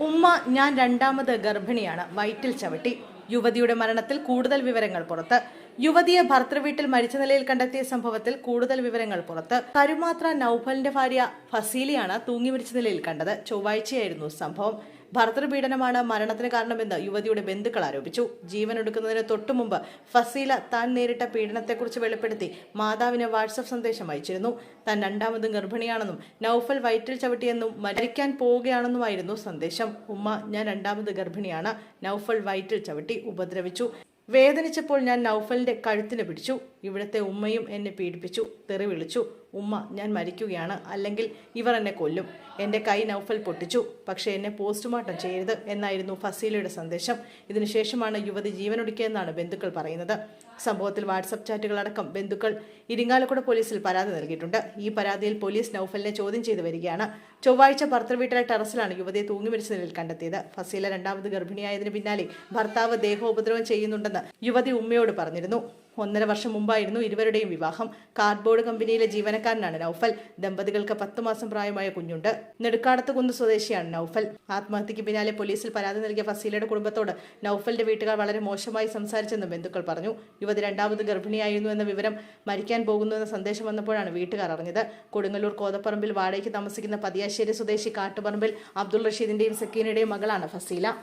ഉമ്മ ഞാൻ രണ്ടാമത് ഗർഭിണിയാണ്. വയറ്റിൽ ചവിട്ടി. യുവതിയുടെ മരണത്തിൽ കൂടുതൽ വിവരങ്ങൾ പുറത്ത്. യുവതിയെ ഭർത്തൃവീട്ടിൽ മരിച്ച നിലയിൽ കണ്ടെത്തിയ സംഭവത്തിൽ കൂടുതൽ വിവരങ്ങൾ പുറത്ത്. കരുമാത്ര നൌഫലിന്റെ ഭാര്യ ഫസീലിയാണ് തൂങ്ങി മരിച്ച നിലയിൽ കണ്ടത്. ചൊവ്വാഴ്ചയായിരുന്നു സംഭവം. ഭർത്തൃപീഡനമാണ് മരണത്തിന് കാരണമെന്ന് യുവതിയുടെ ബന്ധുക്കൾ ആരോപിച്ചു. ജീവൻ എടുക്കുന്നതിന് തൊട്ടുമുമ്പ് ഫസീല താൻ നേരിട്ട പീഡനത്തെക്കുറിച്ച് വെളിപ്പെടുത്തി മാതാവിന് വാട്സപ്പ് സന്ദേശം അയച്ചിരുന്നു. താൻ രണ്ടാമതും ഗർഭിണിയാണെന്നും നൌഫൽ വയറ്റിൽ ചവിട്ടിയെന്നും മരിക്കാൻ പോവുകയാണെന്നുമായിരുന്നു സന്ദേശം. ഉമ്മ ഞാൻ രണ്ടാമത് ഗർഭിണിയാണ്. നൌഫൽ വയറ്റിൽ ചവിട്ടി ഉപദ്രവിച്ചു. വേദനിച്ചപ്പോൾ ഞാൻ നൌഫലിന്റെ കഴുത്തിനെ പിടിച്ചു ഇവിടുത്തെ ഉമ്മയും എന്നെ പീഡിപ്പിച്ചു തെറി വിളിച്ചു. ഉമ്മ ഞാൻ മരിക്കുകയാണ്. അല്ലെങ്കിൽ ഇവർ എന്നെ കൊല്ലും. എന്റെ കൈ നൗഫൽ പൊട്ടിച്ചു. പക്ഷേ എന്നെ പോസ്റ്റ്മോർട്ടം ചെയ്യരുത് എന്നായിരുന്നു ഫസീലയുടെ സന്ദേശം. ഇതിനുശേഷമാണ് യുവതി ജീവനൊടുക്കിയെന്നാണ് ബന്ധുക്കൾ പറയുന്നത്. സംഭവത്തിൽ വാട്സപ്പ് ചാറ്റുകളടക്കം ബന്ധുക്കൾ ഇരിങ്ങാലക്കുട പോലീസിൽ പരാതി നൽകിയിട്ടുണ്ട്. ഈ പരാതിയിൽ പോലീസ് നൌഫലിനെ ചോദ്യം ചെയ്തു വരികയാണ്. ചൊവ്വാഴ്ച ഭർത്തൃവീട്ടിലെ ടെറസിലാണ് യുവതിയെ തൂങ്ങി മരിച്ച നിലയിൽ കണ്ടെത്തിയത്. ഫസീല രണ്ടാമത് ഗർഭിണിയായതിനു പിന്നാലെ ഭർത്താവ് ദേഹോപദ്രവം ചെയ്യുന്നുണ്ടെന്ന് യുവതി ഉമ്മയോട് പറഞ്ഞിരുന്നു. ഒന്നര വർഷം മുമ്പായിരുന്നു ഇരുവരുടെയും വിവാഹം. കാർഡ്ബോർഡ് കമ്പനിയിലെ ജീവനക്കാരനാണ് നൌഫൽ. ദമ്പതികൾക്ക് പത്തു മാസം പ്രായമായ കുഞ്ഞുണ്ട്. നെടുക്കാടത്ത് കുന്ന് സ്വദേശിയാണ് നൌഫൽ. ആത്മഹത്യക്ക് പിന്നാലെ പോലീസിൽ പരാതി നൽകിയ ഫസീലയുടെ കുടുംബത്തോട് നൌഫലിന്റെ വീട്ടുകാർ വളരെ മോശമായി സംസാരിച്ചെന്ന് ബന്ധുക്കൾ പറഞ്ഞു. യുവതി രണ്ടാമത് ഗർഭിണിയായിരുന്നു എന്ന വിവരം മരിക്കാൻ പോകുന്നു എന്ന സന്ദേശം വന്നപ്പോഴാണ് വീട്ടുകാർ അറിഞ്ഞത്. കൊടുങ്ങല്ലൂർ കോതപ്പറമ്പിൽ വാടകയ്ക്ക് താമസിക്കുന്ന പതിയാശ്ശേരി സ്വദേശി കാട്ടുപറമ്പിൽ അബ്ദുൾ റഷീദിന്റെയും സക്കീനയുടെയും മകളാണ് ഫസീല.